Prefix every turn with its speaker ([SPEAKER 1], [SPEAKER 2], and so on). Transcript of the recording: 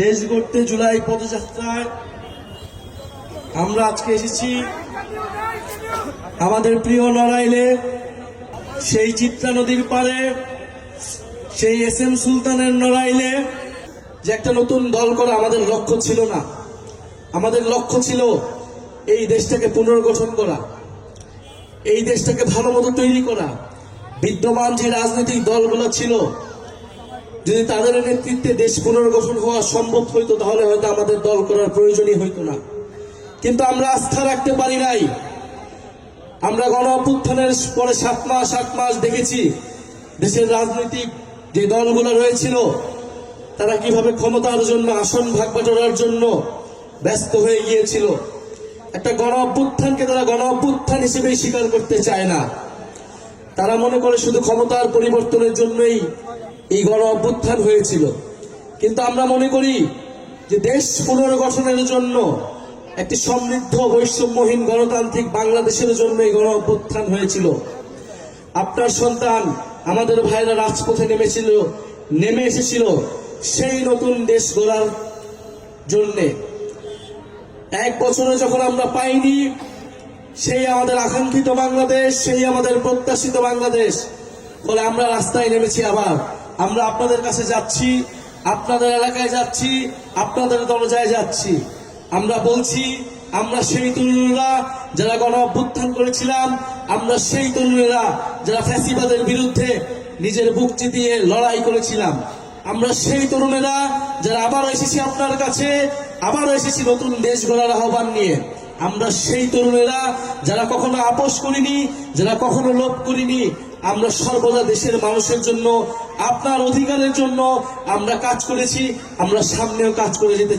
[SPEAKER 1] দেশ গড়তে জুলাই পদযাত্রায় আমরা আজকে এসেছি। আমাদের প্রিয় নড়াইলে সেই চিত্রা নদীর পারে সেই এস এম সুলতানের নড়াইলে যে একটা নতুন দল করা আমাদের লক্ষ্য ছিল না। আমাদের লক্ষ্য ছিল এই দেশটাকে পুনর্গঠন করা, এই দেশটাকে ভালো মতো তৈরি করা। বিদ্যমান যে রাজনৈতিক দলগুলো ছিল যদি তাদের নেতৃত্বে দেশ পুনর্গঠন হওয়া সম্ভব হইতো, তাহলে হয়তো আমাদের দল করার প্রয়োজনই হইতো না। কিন্তু আমরা আস্থা রাখতে পারি নাই। আমরা গণ অভ্যুত্থানের পরে সাত মাস, আট মাস দেখেছি, দেশের রাজনৈতিক যে দলগুলো রয়েছিল, তারা কীভাবে ক্ষমতার জন্য, আসন ভাগ বাটোয়ারার জন্য ব্যস্ত হয়ে গিয়েছিল। একটা গণ অভ্যুত্থানকে তারা গণ অভ্যুত্থান হিসেবেই স্বীকার করতে চায় না। তারা মনে করে শুধু ক্ষমতার পরিবর্তনের জন্যই এই গণ অভ্যুত্থান হয়েছিল। কিন্তু আমরা মনে করি যে দেশ পুনর্গঠনের জন্য একটি সমৃদ্ধ বৈষম্যহীন গণতান্ত্রিক বাংলাদেশের জন্য এই গণ অভ্যুত্থান হয়েছিল। আপনার সন্তান, আমাদের ভাইরা রাজপথে নেমেছিল, নেমে এসেছিল সেই নতুন দেশ গড়ার জন্যে। এক বছরে যখন আমরা পাইনি, সেই আমাদের আকাঙ্ক্ষিত বাংলাদেশ, সেই আমাদের প্রত্যাশিত বাংলাদেশ, ফলে আমরা রাস্তায় নেমেছি আবার। আমরা আপনাদের কাছে যাচ্ছি, আপনাদের এলাকায় যাচ্ছি, আপনাদের দরজায় যাচ্ছি। আমরা বলছি, আমরা সেই তরুণরা যারা গণ অভ্যুত্থান করেছিলাম, আমরা সেই তরুণেরা যারা ফ্যাসিবাদের বিরুদ্ধে নিজের বুক চিতিয়ে লড়াই করেছিলাম। আমরা সেই তরুণেরা যারা আবার এসেছি আপনার কাছে আবার এসেছি নতুন দেশ গড়ার আহ্বান নিয়ে। আমরা সেই তরুণেরা যারা কখনো আপোষ করিনি, যারা কখনো লোভ করিনি, আমরা সর্বদা দেশের মানুষের জন্য, আপনার অধিকারের জন্য আমরা কাজ করেছি, আমরা সামনেও কাজ করে যেতে